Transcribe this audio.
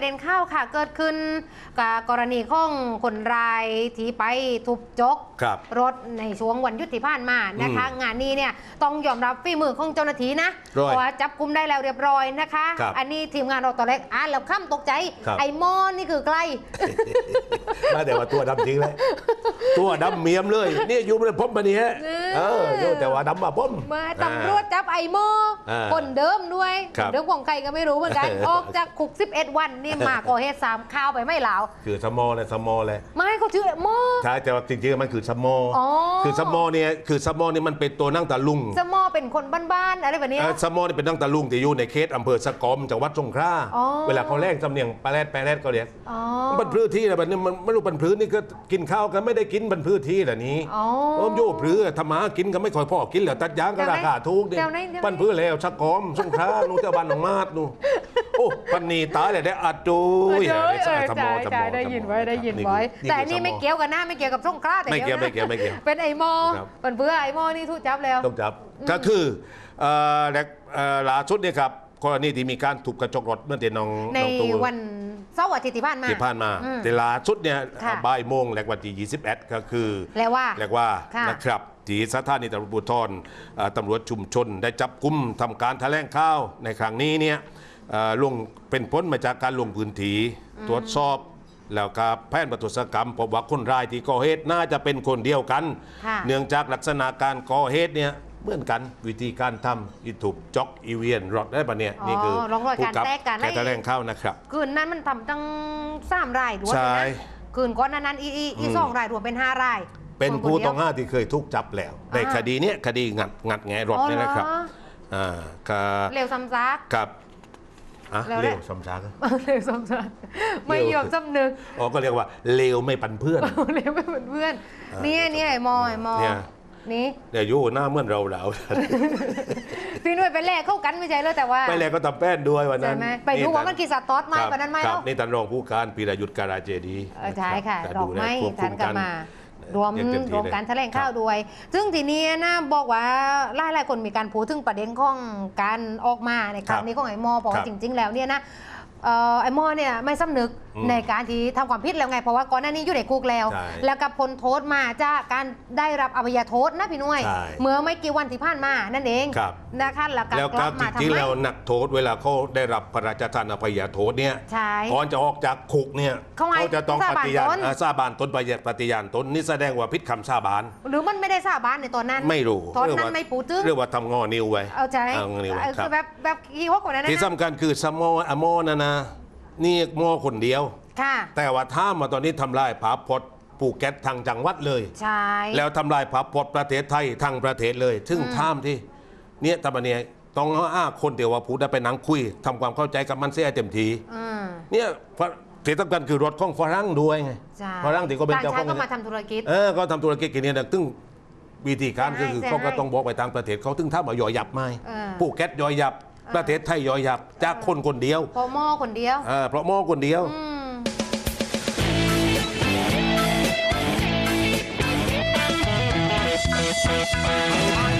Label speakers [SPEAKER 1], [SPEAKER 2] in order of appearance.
[SPEAKER 1] ประเด็นข้าวค่ะ เกิดขึ้นกับกรณีของคนรายที่ไปทุบจก
[SPEAKER 2] ครับ
[SPEAKER 1] รถในช่วงวันหยุดที่ผ่านมานะคะ
[SPEAKER 2] อืม
[SPEAKER 1] งานนี้เนี่ยต้องยอมรับฝีมือของเจ้าหน้าที่นะ
[SPEAKER 2] ร้อย
[SPEAKER 1] เพราะว่าจับกุมได้แล้วเรียบร้อยนะคะ
[SPEAKER 2] ครับ
[SPEAKER 1] อันนี้ทีมงานเราตอนแรกอ่านแล้วข้ามตกใจ
[SPEAKER 2] ครับ
[SPEAKER 1] ไอ้มอนนี่คือใกล้
[SPEAKER 2] มาแต่ว่าตัวดำจริงเลยตัวดำเมียมเลย นี่อยู่ในพมปะเนี่ยเอออยู่แต่ว่าดำมาพม
[SPEAKER 1] มาตำรวจจับไอ้โม
[SPEAKER 2] อ่า
[SPEAKER 1] คนเดิมด้วย
[SPEAKER 2] ครับ
[SPEAKER 1] เดิมของใครก็ไม่รู้เหมือนกัน
[SPEAKER 2] เออ
[SPEAKER 1] ออกจากคุก 11 วันนี่มาก่อเหตุสามข้าวไปไม่เหลาว
[SPEAKER 2] คือสมอเลยสมอเลย
[SPEAKER 1] ไม่เขาชื่อไอ้โม
[SPEAKER 2] ใช่แต่ว่าจริงๆมันคือสมอ
[SPEAKER 1] อ๋อ
[SPEAKER 2] คือสมอเนี่ยคือสมอเนี่ยมันเป็นตัวนั่งตะลุง
[SPEAKER 1] สมอเป็นคนบ้านๆอะไรแบบเนี้ย
[SPEAKER 2] เอ่อสมอนี่เป็นนั่งตะลุงที่อยู่ในเขตอำเภอสะกอมจังหวัดสงขลา
[SPEAKER 1] อ๋อ
[SPEAKER 2] เวลาเขาแลกจำเนียงปลาแรดแปรแรดก็เรียก
[SPEAKER 1] อ๋อ
[SPEAKER 2] มันพื้นที่อะไรแบบนี้มันไม่รู้เป็นพื้นนี่ก็กินข้าวกันไม่ได้กินเป็นพื้นที่เหล่านี้
[SPEAKER 1] อ๋อ
[SPEAKER 2] โอ้มโย่พื้นทำมาหากินก็ไม่ค่อยพอกินเหลือตัดยางก็
[SPEAKER 1] แถวไหน
[SPEAKER 2] ราคาถูกดิ
[SPEAKER 1] แถวไหนแถวไหน
[SPEAKER 2] ปันพื้นแล้วชักกอมสงขลานู่นเจ้าบ้านหนองมาดนู่นโอ้ปันนีตายเลยได้อัดดู
[SPEAKER 1] เออ
[SPEAKER 2] อย่า
[SPEAKER 1] เออ
[SPEAKER 2] ได้
[SPEAKER 1] เออ
[SPEAKER 2] ทำม
[SPEAKER 1] ใช่
[SPEAKER 2] อทำม
[SPEAKER 1] ใช่
[SPEAKER 2] อ
[SPEAKER 1] ได้ยินไว้
[SPEAKER 2] ทำมอ
[SPEAKER 1] ได้ยิน
[SPEAKER 2] คือ
[SPEAKER 1] ไว้ แต่
[SPEAKER 2] คือ
[SPEAKER 1] นี่ไม่
[SPEAKER 2] สอ
[SPEAKER 1] เกี่ยวกันนะไม่เกี่ยวกับสงขลาแต่
[SPEAKER 2] ไม่เกี่ยว
[SPEAKER 1] นะ
[SPEAKER 2] ไม่เกี่ยวไม่เกี่ยว
[SPEAKER 1] เป็นไอ้โม
[SPEAKER 2] ครับ
[SPEAKER 1] เป็นเพื่อไอ้โมนี่ทุกจับแล้ว
[SPEAKER 2] ต้องจับก็คือเอ่อแหลกเอ่อล่าสุดเนี่ยครับกรณีที่มีการถูกกระจกรถเมื่อเดือนน้อง
[SPEAKER 1] ใน
[SPEAKER 2] น้องตูน
[SPEAKER 1] วันเสาร์อาทิตย์ที่ผ่านมา
[SPEAKER 2] ที่ผ่านมา
[SPEAKER 1] อืม
[SPEAKER 2] แต่ล่าสุดเนี่ย
[SPEAKER 1] ค่ะ
[SPEAKER 2] บ่ายโมงแหลกวันที่21 ก็คือ
[SPEAKER 1] แล้วว่า
[SPEAKER 2] เรียกว่า
[SPEAKER 1] ค่ะ
[SPEAKER 2] นะครับที่สถานีตำรวจภูธรเอ่อตำรวจชุมชนได้จับกุมทำการแถลงข่าวในครั้งนี้เนี่ยเอ่อลงเป็นพ้นมาจากการลงพื้นที่ตรวจสอบ แล้วก็แพทย์ประทุษกรรมพบว่าคนร้ายที่ก่อเหตุน่าจะเป็นคนเดียวกัน
[SPEAKER 1] ค่ะ
[SPEAKER 2] เนื่องจากลักษณะการก่อเหตุเนี่ยเหมือนกันวิธีการทำอีถูกจ็อกอีเวียนรถได้ปะเนี่ย
[SPEAKER 1] อ๋อ
[SPEAKER 2] นี่คือ
[SPEAKER 1] ร่องรอยการ
[SPEAKER 2] ผู้บ
[SPEAKER 1] แตกกัน
[SPEAKER 2] แถลงข่าวนะครับ
[SPEAKER 1] คืนนั้นมันทำตั้งสามรายรวม
[SPEAKER 2] ใช่
[SPEAKER 1] เลยนะคืนก่อนหนั้นนั้นอีอีอี
[SPEAKER 2] อืม
[SPEAKER 1] สองรายรวมเป็นห้าราย
[SPEAKER 2] เป็น
[SPEAKER 1] ค
[SPEAKER 2] ผู้
[SPEAKER 1] ดียว
[SPEAKER 2] ต้องหาที่เคยถูกจับแล้ว ใน
[SPEAKER 1] อ่า
[SPEAKER 2] คดีเนี้ยคดีงัดงัดแงะรถ
[SPEAKER 1] อ๋อ
[SPEAKER 2] เนี่ยนะครับ
[SPEAKER 1] เหรอ
[SPEAKER 2] อ่าก็
[SPEAKER 1] เร็วซ้ำซัก
[SPEAKER 2] กับ อะ
[SPEAKER 1] แล้วเนี่ย
[SPEAKER 2] เร็วสำซัก
[SPEAKER 1] เร็วซ้ำซักไม่ยอมจำนึก
[SPEAKER 2] อ๋อก็เรียกว่าเลวไม่ปันเพื่อน
[SPEAKER 1] เร็วไม่เหมือนเพื่อน
[SPEAKER 2] อ่า
[SPEAKER 1] เนี่ยเนี่ยไอ้มอไอ้มอ
[SPEAKER 2] เนี่ย
[SPEAKER 1] นี่
[SPEAKER 2] เดี๋ยวอยู่หน้าเหมื่อนเราแล้ว
[SPEAKER 1] พี่นุ้ยไปแลกเข้ากันไม่ใช่เลยแต่ว่า
[SPEAKER 2] ไปแล้วก็ทำแป้นด้วยวันนั้น
[SPEAKER 1] ใช่ไหมไปดูว่ามันกี่สตอสไหม
[SPEAKER 2] ครับ
[SPEAKER 1] วันนั้นไหม
[SPEAKER 2] ครับ
[SPEAKER 1] เนาะ
[SPEAKER 2] นี่ท่านรองผู้การพีรยุทธ์การาเจดี
[SPEAKER 1] เออใช่ค่ะ
[SPEAKER 2] รับ
[SPEAKER 1] ดอกไม้
[SPEAKER 2] ดูแลควบคุ
[SPEAKER 1] ท่านก็มารวม
[SPEAKER 2] อ ย่างเต็ที่
[SPEAKER 1] รวม
[SPEAKER 2] เลย
[SPEAKER 1] การแถลงข่าว
[SPEAKER 2] ครับ
[SPEAKER 1] ด้วย ซึ่งทีนี้นะบอกว่าหลายหลายๆคนมีการพูดถึงประเด็นของการออกมาในครั้งนี้ของไอ้มอบอก
[SPEAKER 2] ครั
[SPEAKER 1] ว่า
[SPEAKER 2] บ
[SPEAKER 1] จริง ๆ แล้วเนี่ยนะเอ่อไอ้มอเนี่ยไม่สำนึก
[SPEAKER 2] อืม
[SPEAKER 1] ในการที่ทำความผิดแล้วไง เพราะว่าก่อนหน้านี้อยู่ในคุกแล้ว
[SPEAKER 2] ใช่
[SPEAKER 1] แล้วก็พ้นโทษมาจากการได้รับอภัยโทษนะพี่นุ้ย
[SPEAKER 2] ใช่
[SPEAKER 1] เมื่อไม่กี่วันที่ผ่านมานั่นเอง
[SPEAKER 2] ครับ
[SPEAKER 1] นะคะแล้วก็
[SPEAKER 2] แล้ว
[SPEAKER 1] ก
[SPEAKER 2] ก็
[SPEAKER 1] ลับ
[SPEAKER 2] จ
[SPEAKER 1] มาทำ
[SPEAKER 2] ริงๆ
[SPEAKER 1] ไม
[SPEAKER 2] แล้วนักโทษเวลาเขาได้รับพระราชทานอภัยโทษเนี่ย
[SPEAKER 1] ใช่
[SPEAKER 2] ก่อนจะออกจากคุกเนี่ย
[SPEAKER 1] เขาไง
[SPEAKER 2] จะต้อง
[SPEAKER 1] สา
[SPEAKER 2] ป
[SPEAKER 1] บาน
[SPEAKER 2] ฏิญาณ
[SPEAKER 1] ตน
[SPEAKER 2] อ่าสาบานตนปฏิญาณตนนี่แสดงว่าพิษคำสาบาน
[SPEAKER 1] หรือมันไม่ได้สาบานในตอนนั้น
[SPEAKER 2] ไม่รู้
[SPEAKER 1] ตอน
[SPEAKER 2] เรียก
[SPEAKER 1] นั้น
[SPEAKER 2] ว่า
[SPEAKER 1] ไม่ปูตึง
[SPEAKER 2] เรียกว่าทำงอนิ้วไว้
[SPEAKER 1] เอาใจ
[SPEAKER 2] เอางอนิ้วไว้
[SPEAKER 1] เออ
[SPEAKER 2] ครั
[SPEAKER 1] คื
[SPEAKER 2] บ
[SPEAKER 1] อแบบแบบขี้ฮกกว่านั้นนะ
[SPEAKER 2] ที่สำคัญคือสมออโมนะนะ นี่โมคนเดียว
[SPEAKER 1] ค่ะ
[SPEAKER 2] แต่ว่าถ้ามาตอนนี้ทำลายภาพพจน์ภูเก็ตทางจังหวัดเลย
[SPEAKER 1] ใช่
[SPEAKER 2] แล้วทำลายภาพพจน์ประเทศไทยทางประเทศเลย ซึ่งท่ามที่ เนี่ยตอนนี้ต้องอ้าคนเดียวว่าพูดได้ไปนั่งคุยทำความเข้าใจกับมันเสียให้เต็มที
[SPEAKER 1] อืม
[SPEAKER 2] เนี่ยที่สำคัญคือรถของฝรั่งด้วยไง
[SPEAKER 1] ใช่
[SPEAKER 2] ฝรั่งที่ก็เป็น
[SPEAKER 1] ต่าง
[SPEAKER 2] เจ้าข
[SPEAKER 1] ชา
[SPEAKER 2] อง
[SPEAKER 1] ติก็มาทำธุรกิจ
[SPEAKER 2] เออก็ทำธุรกิจกันเนี่ยนะซึ่งวิธีการ
[SPEAKER 1] ใช่
[SPEAKER 2] คือ
[SPEAKER 1] ใช่
[SPEAKER 2] เขาก็ต้องบอกไปทางประเทศเขาถึงถ้ามายอยับไหม
[SPEAKER 1] เออ
[SPEAKER 2] ภูเก็ตยอยับ ประเทศไทยยอยับจากคนคนเดียว
[SPEAKER 1] พอหม้อคนเดียว
[SPEAKER 2] เออเพราะหมอคนเดียว
[SPEAKER 1] อืม
[SPEAKER 3] ผ่านไป